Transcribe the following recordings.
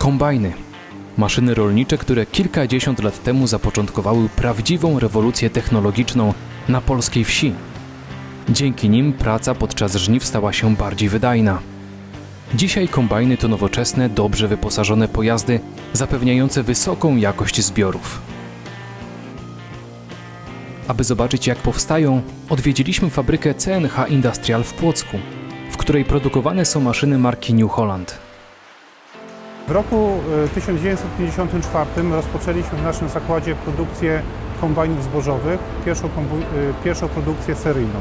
Kombajny. Maszyny rolnicze, które kilkadziesiąt lat temu zapoczątkowały prawdziwą rewolucję technologiczną na polskiej wsi. Dzięki nim praca podczas żniw stała się bardziej wydajna. Dzisiaj kombajny to nowoczesne, dobrze wyposażone pojazdy zapewniające wysoką jakość zbiorów. Aby zobaczyć jak powstają, odwiedziliśmy fabrykę CNH Industrial w Płocku, w której produkowane są maszyny marki New Holland. W roku e, 1954 rozpoczęliśmy w naszym zakładzie produkcję kombajnów zbożowych, pierwszą, e, pierwszą produkcję seryjną.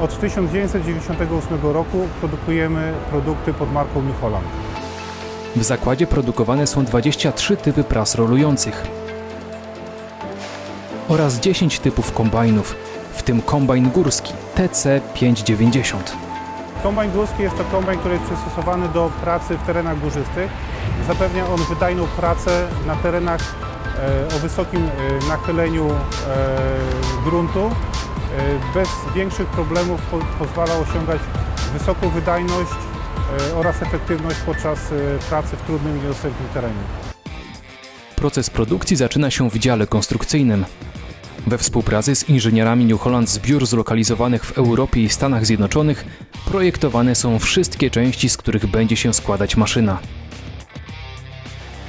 Od 1998 roku produkujemy produkty pod marką New Holland. W zakładzie produkowane są 23 typy pras rolujących oraz 10 typów kombajnów, w tym kombajn górski TC590. Kombajn górski jest to kombajn, który jest przystosowany do pracy w terenach górzystych. Zapewnia on wydajną pracę na terenach e, o wysokim e, nachyleniu e, gruntu. Bez większych problemów po, pozwala osiągać wysoką wydajność oraz efektywność podczas pracy w trudnym i niedostępnym terenie. Proces produkcji zaczyna się w dziale konstrukcyjnym. We współpracy z inżynierami New Holland z biur zlokalizowanych w Europie i Stanach Zjednoczonych projektowane są wszystkie części, z których będzie się składać maszyna.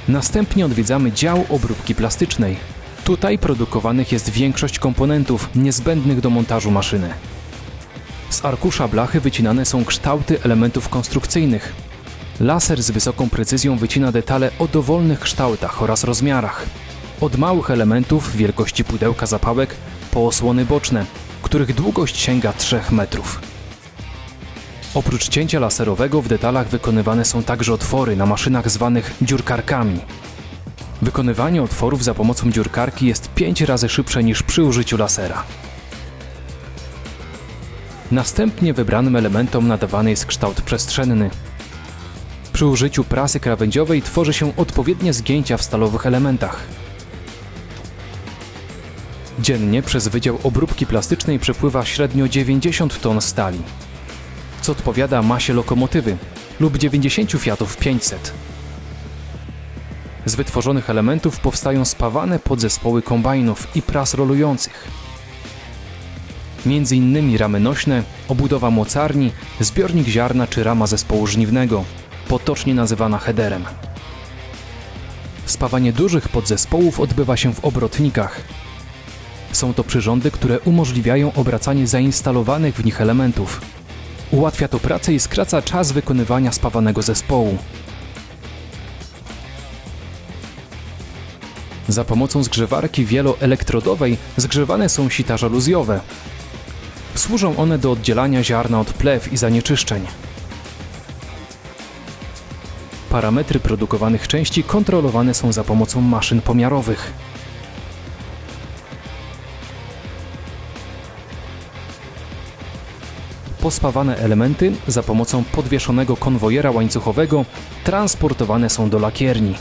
Następnie odwiedzamy dział obróbki plastycznej. Tutaj produkowanych jest większość komponentów niezbędnych do montażu maszyny. Z arkusza blachy wycinane są kształty elementów konstrukcyjnych. Laser z wysoką precyzją wycina detale o dowolnych kształtach oraz rozmiarach. Od małych elementów wielkości pudełka zapałek po osłony boczne, których długość sięga 3 metrów. Oprócz cięcia laserowego w detalach wykonywane są także otwory na maszynach zwanych dziurkarkami. Wykonywanie otworów za pomocą dziurkarki jest 5 razy szybsze niż przy użyciu lasera. Następnie wybranym elementom nadawany jest kształt przestrzenny. Przy użyciu prasy krawędziowej tworzy się odpowiednie zgięcia w stalowych elementach. Dziennie przez Wydział Obróbki Plastycznej przepływa średnio 90 ton stali, co odpowiada masie lokomotywy lub 90 Fiatów 500. Z wytworzonych elementów powstają spawane podzespoły kombajnów i pras rolujących. Między innymi ramy nośne, obudowa mocarni, zbiornik ziarna czy rama zespołu żniwnego, potocznie nazywana headerem. Spawanie dużych podzespołów odbywa się w obrotnikach. Są to przyrządy, które umożliwiają obracanie zainstalowanych w nich elementów. Ułatwia to pracę i skraca czas wykonywania spawanego zespołu. Za pomocą zgrzewarki wieloelektrodowej zgrzewane są sita żaluzjowe. Służą one do oddzielania ziarna od plew i zanieczyszczeń. Parametry produkowanych części kontrolowane są za pomocą maszyn pomiarowych. Pospawane elementy za pomocą podwieszonego konwojera łańcuchowego transportowane są do lakierni.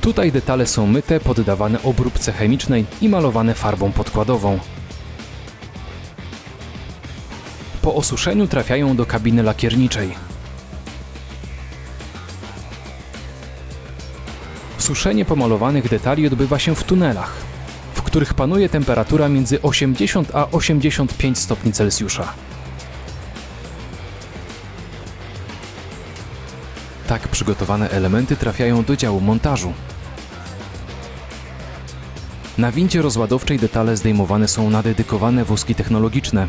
Tutaj detale są myte, poddawane obróbce chemicznej i malowane farbą podkładową. Po osuszeniu trafiają do kabiny lakierniczej. Suszenie pomalowanych detali odbywa się w tunelach, których panuje temperatura między 80 a 85 stopni Celsjusza. Tak przygotowane elementy trafiają do działu montażu. Na wincie rozładowczej detale zdejmowane są na dedykowane wózki technologiczne.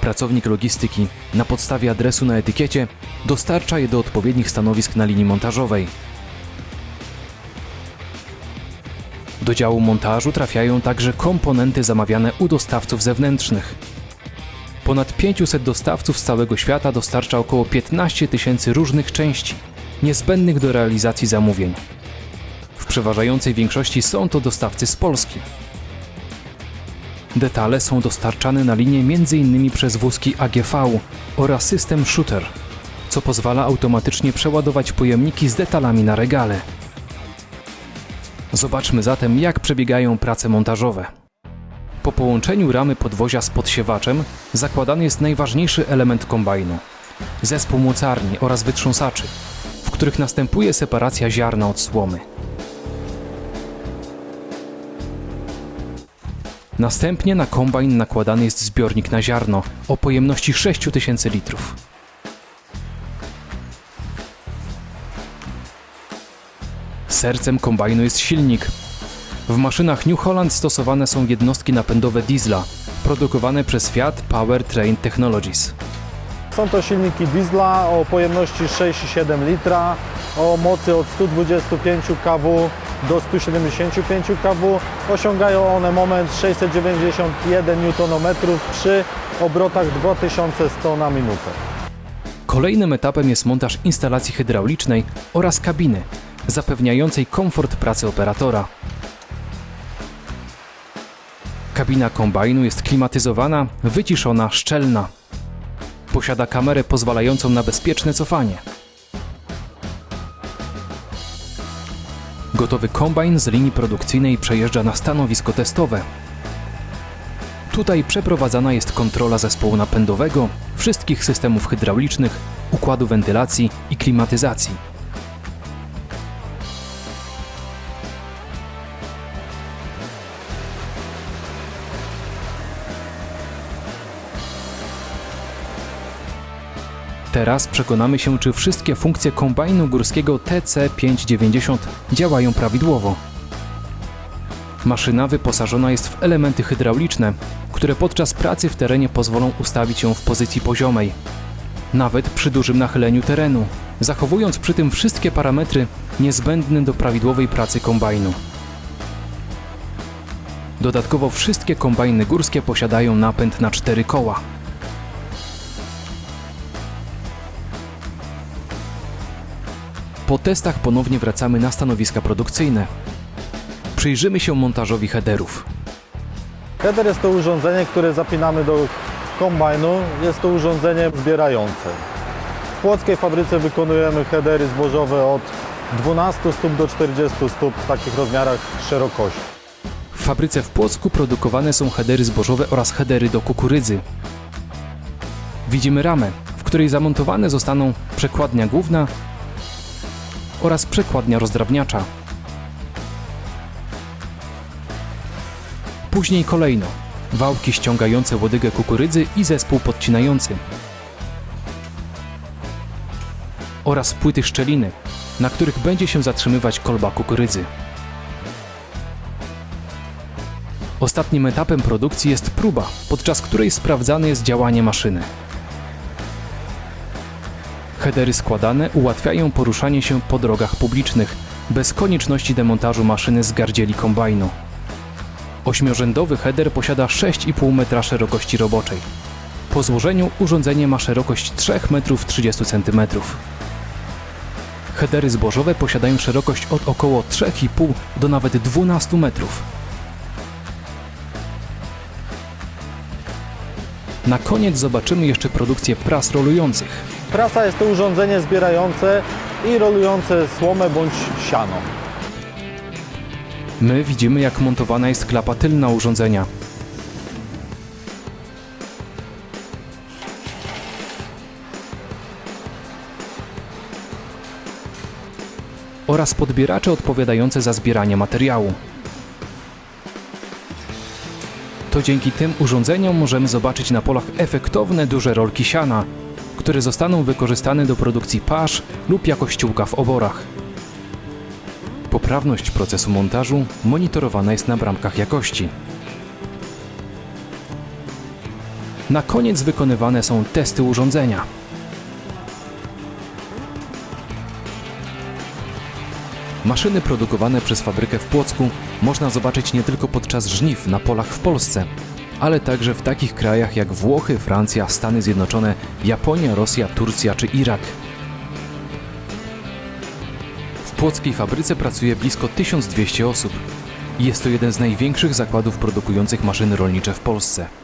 Pracownik logistyki na podstawie adresu na etykiecie dostarcza je do odpowiednich stanowisk na linii montażowej. Do działu montażu trafiają także komponenty zamawiane u dostawców zewnętrznych. Ponad 500 dostawców z całego świata dostarcza około 15 tysięcy różnych części, niezbędnych do realizacji zamówień. W przeważającej większości są to dostawcy z Polski. Detale są dostarczane na linię m.in. przez wózki AGV oraz system shooter, co pozwala automatycznie przeładować pojemniki z detalami na regale. Zobaczmy zatem, jak przebiegają prace montażowe. Po połączeniu ramy podwozia z podsiewaczem zakładany jest najważniejszy element kombajnu zespół mocarni oraz wytrząsaczy, w których następuje separacja ziarna od słomy. Następnie na kombajn nakładany jest zbiornik na ziarno o pojemności 6000 litrów. Sercem kombajnu jest silnik. W maszynach New Holland stosowane są jednostki napędowe diesla, produkowane przez Fiat Powertrain Technologies. Są to silniki diesla o pojemności 6,7 litra, o mocy od 125 kW do 175 kW. Osiągają one moment 691 Nm przy obrotach 2100 na minutę. Kolejnym etapem jest montaż instalacji hydraulicznej oraz kabiny, zapewniającej komfort pracy operatora. Kabina kombajnu jest klimatyzowana, wyciszona, szczelna. Posiada kamerę pozwalającą na bezpieczne cofanie. Gotowy kombajn z linii produkcyjnej przejeżdża na stanowisko testowe. Tutaj przeprowadzana jest kontrola zespołu napędowego, wszystkich systemów hydraulicznych, układu wentylacji i klimatyzacji. Teraz przekonamy się, czy wszystkie funkcje kombajnu górskiego TC590 działają prawidłowo. Maszyna wyposażona jest w elementy hydrauliczne, które podczas pracy w terenie pozwolą ustawić ją w pozycji poziomej, nawet przy dużym nachyleniu terenu, zachowując przy tym wszystkie parametry niezbędne do prawidłowej pracy kombajnu. Dodatkowo wszystkie kombajny górskie posiadają napęd na cztery koła. Po testach ponownie wracamy na stanowiska produkcyjne. Przyjrzymy się montażowi headerów. Header jest to urządzenie, które zapinamy do kombajnu. Jest to urządzenie zbierające. W płockiej fabryce wykonujemy headery zbożowe od 12 stóp do 40 stóp w takich rozmiarach szerokości. W fabryce w Płocku produkowane są headery zbożowe oraz headery do kukurydzy. Widzimy ramę, w której zamontowane zostaną przekładnia główna oraz przekładnia rozdrabniacza. Później kolejno wałki ściągające łodygę kukurydzy i zespół podcinający oraz płyty szczeliny, na których będzie się zatrzymywać kolba kukurydzy. Ostatnim etapem produkcji jest próba, podczas której sprawdzane jest działanie maszyny. Headery składane ułatwiają poruszanie się po drogach publicznych, bez konieczności demontażu maszyny z gardzieli kombajnu. Ośmiorzędowy header posiada 6,5 metra szerokości roboczej. Po złożeniu urządzenie ma szerokość 3 metrów 30 cm. Headery zbożowe posiadają szerokość od około 3,5 do nawet 12 metrów. Na koniec zobaczymy jeszcze produkcję pras rolujących. Prasa jest to urządzenie zbierające i rolujące słomę bądź siano. My widzimy, jak montowana jest klapa tylna urządzenia. Oraz podbieracze odpowiadające za zbieranie materiału. To dzięki tym urządzeniom możemy zobaczyć na polach efektowne duże rolki siana, które zostaną wykorzystane do produkcji pasz lub jako ściółka w oborach. Poprawność procesu montażu monitorowana jest na bramkach jakości. Na koniec wykonywane są testy urządzenia. Maszyny produkowane przez fabrykę w Płocku można zobaczyć nie tylko podczas żniw na polach w Polsce, ale także w takich krajach jak Włochy, Francja, Stany Zjednoczone, Japonia, Rosja, Turcja czy Irak. W płockiej fabryce pracuje blisko 1200 osób. Jest to jeden z największych zakładów produkujących maszyny rolnicze w Polsce.